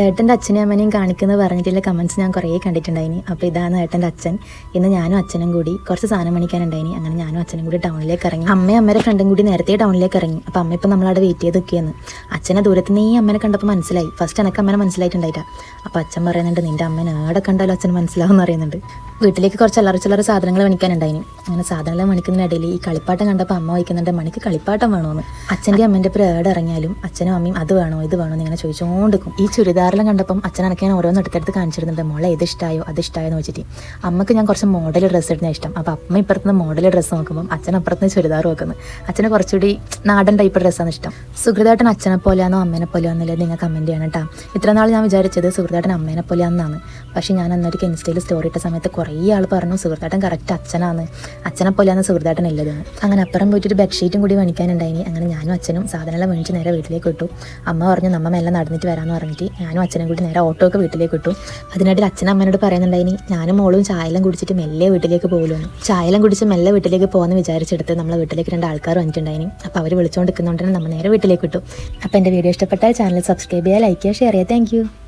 ഏട്ടന്റെ അച്ഛനെയും അമ്മനെയും കാണിക്കുന്നത് പറഞ്ഞിട്ടുള്ള കമൻസ് ഞാൻ കുറേ കണ്ടിട്ടുണ്ടായിനി. അപ്പോൾ ഇതാണ് ഏട്ടന്റെ അച്ഛൻ. ഇന്ന് ഞാനും അച്ഛനും കൂടി കുറച്ച് സാധനം മേടിക്കാനുണ്ടായിനി. അങ്ങനെ ഞാനും അച്ഛനും കൂടി ടൗണിലേക്ക് ഇറങ്ങി. അമ്മയും അമ്മയുടെ ഫ്രണ്ടും കൂടി നേരത്തെ ടൗണിലേക്ക് ഇറങ്ങി. അപ്പോൾ അമ്മ ഇപ്പം നമ്മളവിടെ വെയിറ്റ് ചെയ്ത് നിൽക്കുകയെന്ന് അച്ഛനെ ദൂരത്ത് നിന്ന് ഈ അമ്മനെ കണ്ടപ്പോൾ മനസ്സിലായി. ഫസ്റ്റ് എനിക്ക് അമ്മനെ മനസ്സിലായിട്ടുണ്ടായിട്ടാ. അപ്പോൾ അച്ഛൻ പറയുന്നുണ്ട് നിന്റെ അമ്മനെ ആടെ കണ്ടാലും അച്ഛൻ മനസ്സിലാവും എന്ന് പറയുന്നുണ്ട്. വീട്ടിലേക്ക് കുറച്ച് അല്ലറ ചില്ലറ സാധനങ്ങൾ മേടിക്കാനുണ്ടായിനി. അങ്ങനെ സാധനങ്ങളെ മണിക്കുന്നതിനിടയിൽ ഈ കളിപ്പാട്ടം കണ്ടപ്പോൾ അമ്മ വയ്ക്കുന്നുണ്ട് മണിക്ക് കളിപ്പാട്ടം വേണമെന്ന് അച്ഛന്റെ അമ്മേന്റെ ഇപ്പോൾ ഏടെ ഇറങ്ങിയാലും അച്ഛനും അമ്മയും അത് വേണോ ഇത് വേണോ എന്ന് ഇങ്ങനെ ചോദിച്ചുകൊണ്ടിരിക്കും ഈ ചുരിദാറെല്ലാം കണ്ടപ്പം അച്ഛൻ അനക്കാൻ ഓരോന്ന് എടുത്തെടുത്ത് കാണിച്ചിരുന്നുണ്ട് മോളെ ഇത് ഇഷ്ടമായോ അത് ഇഷ്ടമായോ എന്ന് വെച്ചിട്ട്. അമ്മയ്ക്ക് ഞാൻ കുറച്ച് മോഡൽ ഡ്രസ്സ് ഇടുന്ന ഇഷ്ടം. അപ്പോൾ അമ്മ ഇപ്പുറത്തുനിന്ന് മോഡൽ ഡ്രസ്സ് നോക്കുമ്പോൾ അച്ഛൻ അപ്പുറത്തുനിന്ന് ചുരിദാർ വെക്കുന്നത്. അച്ഛനെ കുറച്ചുകൂടി നാടൻ ടൈപ്പ് ഡ്രസ്സാണ് ഇഷ്ടം. സുഹൃതായിട്ടൻ അച്ഛനെ പോലെയാണോ അമ്മേനെ പോലെയാണോ എന്നുള്ളത് നിങ്ങൾ കമന്റ് ചെയ്യണം കേട്ടോ ഇത്ര നാൾ ഞാൻ വിചാരിച്ചത് സുഹൃതായിട്ടൻ അമ്മേനെ പോലെയാണെന്നാണ് പക്ഷേ ഞാൻ അന്നൊരു ഇൻസ്റ്റയിൽ സ്റ്റോറി ഇട്ട സമയത്ത് കുറേ ആൾ പറഞ്ഞു സുഹൃത്തായിട്ടൻ കറക്റ്റ് അച്ഛനാണ് അച്ഛനെ പോലെയാണ് സുഹൃത്താട്ടൻ ഉള്ളതെന്ന് അങ്ങനെ അപ്പുറം പോയിട്ട് ഒരു ബെഡ്ഷീറ്റും കൂടി മേടിക്കാനുണ്ടായിനി അങ്ങനെ ഞാനും അച്ഛനും സാധനമെല്ലാം മേടിച്ച് നേരെ വീട്ടിലേക്ക് വിട്ടു അമ്മ പറഞ്ഞു നമ്മ മെല്ലെ നടന്നിട്ട് വരാമെന്ന് പറഞ്ഞിട്ട്. ഞാനും അച്ഛനും കൂടി നേരെ ഓട്ടോ ഒക്കെ വീട്ടിലേക്ക് വിട്ടു അതിനായിട്ട് അച്ഛനും അമ്മനോട് പറയുന്നുണ്ടായിനി ഞാനും മോളും ചായയെല്ലാം കുടിച്ചിട്ട് മെല്ലെ വീട്ടിലേക്ക് പോകുള്ളൂ ചായയെല്ലാം കുടിച്ച് മെല്ലെ വീട്ടിലേക്ക് പോകുമെന്ന് വിചാരിച്ചെടുത്ത് നമ്മളെ വീട്ടിലേക്ക് രണ്ട് ആൾക്കാർ വന്നിട്ടുണ്ടായിനി. അപ്പോൾ അവർ വിളിച്ചുകൊണ്ട് നിൽക്കുന്നതുകൊണ്ട് തന്നെ നമ്മൾ നേരെ വീട്ടിലേക്ക് വിട്ടു അപ്പോൾ എന്റെ വീഡിയോ ഇഷ്ടപ്പെട്ടാൽ ചാനൽ സബ്സ്ക്രൈബ് ചെയ്യുക ലൈക്ക് ചെയ്യുക ഷെയർ ചെയ്യുക. താങ്ക്